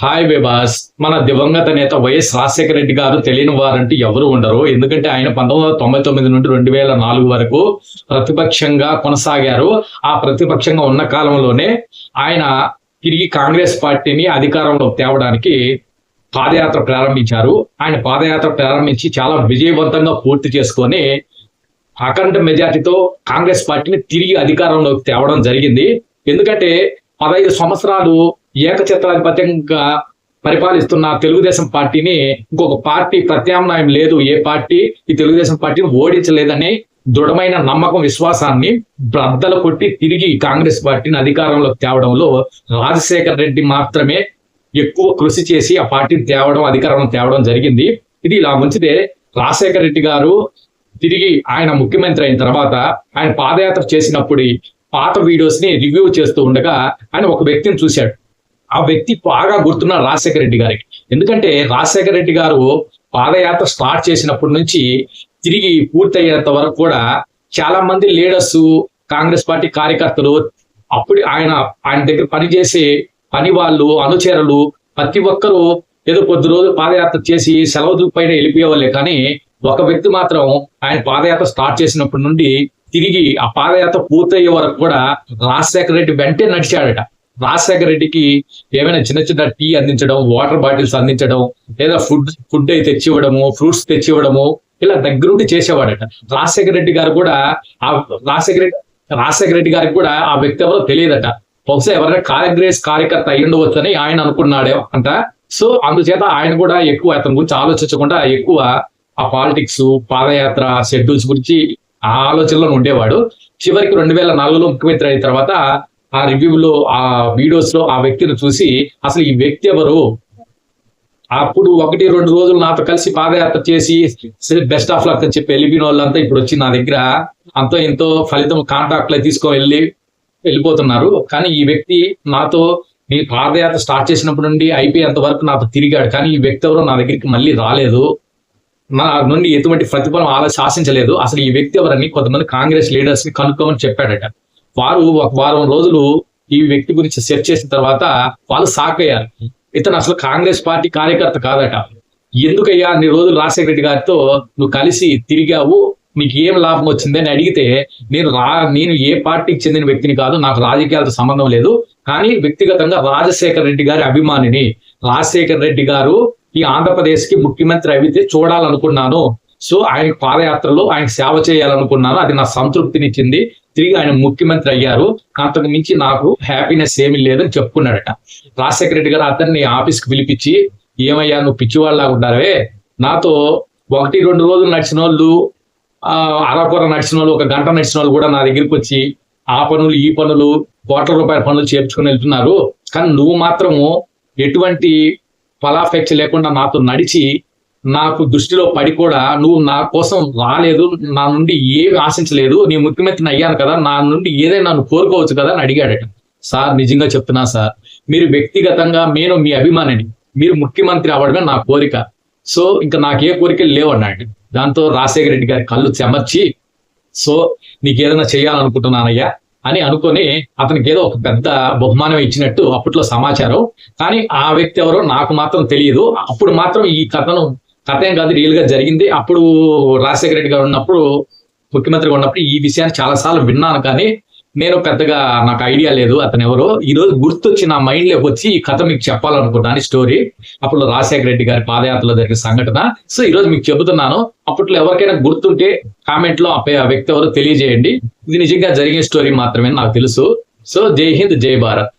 Hi Vibhas మన దివంగత నేత వైఎస్ రాజశేఖర రెడ్డి గారు తెలియని వారంటూ ఎవరు ఉండరు. ఎందుకంటే ఆయన పంతొమ్మిది వందల తొంభై తొమ్మిది నుండి రెండు వేల నాలుగు వరకు ప్రతిపక్షంగా కొనసాగారు. ఆ ప్రతిపక్షంగా ఉన్న కాలంలోనే ఆయన తిరిగి కాంగ్రెస్ పార్టీని అధికారంలో తేవడానికి పాదయాత్ర ప్రారంభించారు. ఆయన పాదయాత్ర ప్రారంభించి చాలా విజయవంతంగా పూర్తి చేసుకొని అఖండ మెజార్టీతో కాంగ్రెస్ పార్టీని తిరిగి అధికారంలోకి తేవడం జరిగింది. ఎందుకంటే పదహైదు సంవత్సరాలు ఏకచిత్రాధిపత్యంగా పరిపాలిస్తున్న తెలుగుదేశం పార్టీని ఇంకొక పార్టీ ప్రత్యామ్నాయం లేదు. ఏ పార్టీ? ఈ తెలుగుదేశం పార్టీని ఓడించలేదని దృఢమైన నమ్మకం విశ్వాసాన్ని బ్రద్దలు కొట్టి తిరిగి కాంగ్రెస్ పార్టీని అధికారంలోకి తేవడంలో రాజశేఖర్ రెడ్డి మాత్రమే ఎక్కువ కృషి చేసి ఆ పార్టీని తేవడం అధికారంలో తేవడం జరిగింది. ఇది ఇలా ఉంచితే రాజశేఖర రెడ్డి గారు తిరిగి ఆయన ముఖ్యమంత్రి అయిన తర్వాత ఆయన పాదయాత్ర చేసినప్పుడు పాత వీడియోస్ని రివ్యూ చేస్తూ ఉండగా ఆయన ఒక వ్యక్తిని చూశాడు. ఆ వ్యక్తి బాగా గుర్తున్న రాజశేఖర రెడ్డి గారికి. ఎందుకంటే రాజశేఖర రెడ్డి గారు పాదయాత్ర స్టార్ట్ చేసినప్పటి నుంచి తిరిగి పూర్తయ్యేంత వరకు కూడా చాలా మంది లీడర్స్ కాంగ్రెస్ పార్టీ కార్యకర్తలు అప్పుడు ఆయన ఆయన దగ్గర పనిచేసే పని వాళ్ళు అనుచరులు ప్రతి ఒక్కరూ ఏదో కొద్ది రోజులు పాదయాత్ర చేసి సెలవు పైన వెళ్ళిపోయేవాళ్ళే. కానీ ఒక వ్యక్తి మాత్రం ఆయన పాదయాత్ర స్టార్ట్ చేసినప్పటి నుండి తిరిగి ఆ పాదయాత్ర పూర్తయ్యే వరకు కూడా రాజశేఖర రెడ్డి వెంటే నడిచాడట. రాజశేఖర రెడ్డికి ఏమైనా చిన్న చిన్న టీ అందించడం వాటర్ బాటిల్స్ అందించడం లేదా ఫుడ్ ఫుడ్ అయితే తెచ్చివ్వడము ఫ్రూట్స్ తెచ్చివ్వడము ఇలా దగ్గరుండి చేసేవాడట. రాజశేఖర రెడ్డి గారు కూడా ఆ రాజశేఖర రెడ్డి రాజశేఖర రెడ్డి గారికి కూడా ఆ వ్యక్తి ఎవరో తెలియదట. బహుశా ఎవరైనా కాంగ్రెస్ కార్యకర్త అయి ఉండవచ్చని ఆయన అనుకున్నాడే అంట. సో అందుచేత ఆయన కూడా ఎక్కువ అతని గురించి ఆలోచించకుండా ఎక్కువ ఆ పాలిటిక్స్ పాదయాత్ర షెడ్యూల్స్ గురించి ఆ ఆలోచనలో ఉండేవాడు. చివరికి రెండు వేల నాలుగులో ముఖ్యమంత్రి అయిన తర్వాత ఆ రివ్యూలో ఆ వీడియోస్లో ఆ వ్యక్తిని చూసి అసలు ఈ వ్యక్తి ఎవరు? అప్పుడు ఒకటి రెండు రోజులు నాతో కలిసి పాదయాత్ర చేసి బెస్ట్ ఆఫ్ లక్ అని చెప్పి వెళ్ళిపోయిన వాళ్ళంతా ఇప్పుడు వచ్చి నా దగ్గర అంతో ఎంతో ఫలితం కాంటాక్ట్లో తీసుకొని వెళ్ళి వెళ్ళిపోతున్నారు. కానీ ఈ వ్యక్తి నాతో నీ పాదయాత్ర స్టార్ట్ చేసినప్పటి నుండి అయిపోయేంత వరకు నాతో తిరిగాడు. కానీ ఈ వ్యక్తి ఎవరో నా దగ్గరికి మళ్ళీ రాలేదు. నా నుండి ఎటువంటి ప్రతిఫలం ఆలో శాసించలేదు అసలు ఈ వ్యక్తి ఎవరని కొంతమంది కాంగ్రెస్ లీడర్స్ని కనుక్కోమని చెప్పాడట. వారు ఒక వారం రోజులు ఈ వ్యక్తి గురించి సెర్చ్ చేసిన తర్వాత వాళ్ళు షాక్ అయ్యారు. ఇతను అసలు కాంగ్రెస్ పార్టీ కార్యకర్త కాదట. ఎందుకయ్యా అన్ని రోజులు రాజశేఖర రెడ్డి గారితో నువ్వు కలిసి తిరిగావు నీకు ఏం లాభం వచ్చింది అని అడిగితే నేను రా నేను ఏ పార్టీకి చెందిన వ్యక్తిని కాదు నాకు రాజకీయాలతో సంబంధం లేదు కానీ వ్యక్తిగతంగా రాజశేఖర రెడ్డి గారి అభిమానిని రాజశేఖర రెడ్డి గారు ఈ ఆంధ్రప్రదేశ్కి ముఖ్యమంత్రి అయితే చూడాలనుకున్నాను. సో ఆయన పాదయాత్రలో ఆయన సేవ చేయాలనుకున్నాను అది నా సంతృప్తినిచ్చింది. తిరిగి ఆయన ముఖ్యమంత్రి అయ్యారు. అంతకు మించి నాకు హ్యాపీనెస్ ఏమీ లేదని చెప్పుకున్నాడట. రాజశేఖర రెడ్డి గారు అతన్ని ఆఫీస్కి పిలిపించి ఏమయ్యా నువ్వు పిచ్చివాళ్ళలాగా ఉన్నారే నాతో ఒకటి రెండు రోజులు నడిచిన వాళ్ళు ఆ, అరకొర నడిచిన వాళ్ళు ఒక గంట నడిచిన వాళ్ళు కూడా నా దగ్గరికి వచ్చి ఆ పనులు ఈ పనులు కోట్ల రూపాయల పనులు చేర్చుకుని వెళ్తున్నారు. కానీ నువ్వు మాత్రము ఎటువంటి ఫలాపేక్ష లేకుండా నాతో నడిచి నాకు దృష్టిలో పడి కూడా నువ్వు నా కోసం రాలేదు నా నుండి ఏమి ఆశించలేదు నీ ముఖ్యమంత్రిని అయ్యాను కదా నా నుండి ఏదైనా నన్ను కోరుకోవచ్చు కదా అని అడిగాడట సార్ నిజంగా చెప్తున్నా సార్ మీరు వ్యక్తిగతంగా నేను మీ అభిమానిని మీరు ముఖ్యమంత్రి అవ్వడమే నా కోరిక. సో ఇంకా నాకు ఏ కోరికలు లేవు అన్నాడు. దాంతో రాజశేఖర రెడ్డి గారి కళ్ళు చెమర్చి సో నీకు ఏదైనా చేయాలనుకుంటున్నానయ్యా అని అనుకొని అతనికి ఏదో ఒక పెద్ద బహుమానం ఇచ్చినట్టు అప్పట్లో సమాచారం. కానీ ఆ వ్యక్తి ఎవరో నాకు మాత్రం తెలియదు. అప్పుడు మాత్రం ఈ కథను కథ కాదు రియల్గా జరిగింది. అప్పుడు రాజశేఖర రెడ్డి గారు ఉన్నప్పుడు ముఖ్యమంత్రిగా ఉన్నప్పుడు ఈ విషయాన్ని చాలా సార్లు విన్నాను కానీ నేను పెద్దగా నాకు ఐడియా లేదు అతను ఎవరో. ఈ రోజు గుర్తొచ్చి నా మైండ్లోకి వచ్చి ఈ కథ మీకు చెప్పాలనుకున్నాను స్టోరీ అప్పుడు రాజశేఖర రెడ్డి గారి పాదయాత్రలో జరిగిన సంఘటన. సో ఈ రోజు మీకు చెబుతున్నాను అప్పట్లో ఎవరికైనా గుర్తుంటే కామెంట్లో ఆ ఆ వ్యక్తి ఎవరో తెలియజేయండి. ఇది నిజంగా జరిగిన స్టోరీ మాత్రమే నాకు తెలుసు. సో జై హింద్ జై భారత్.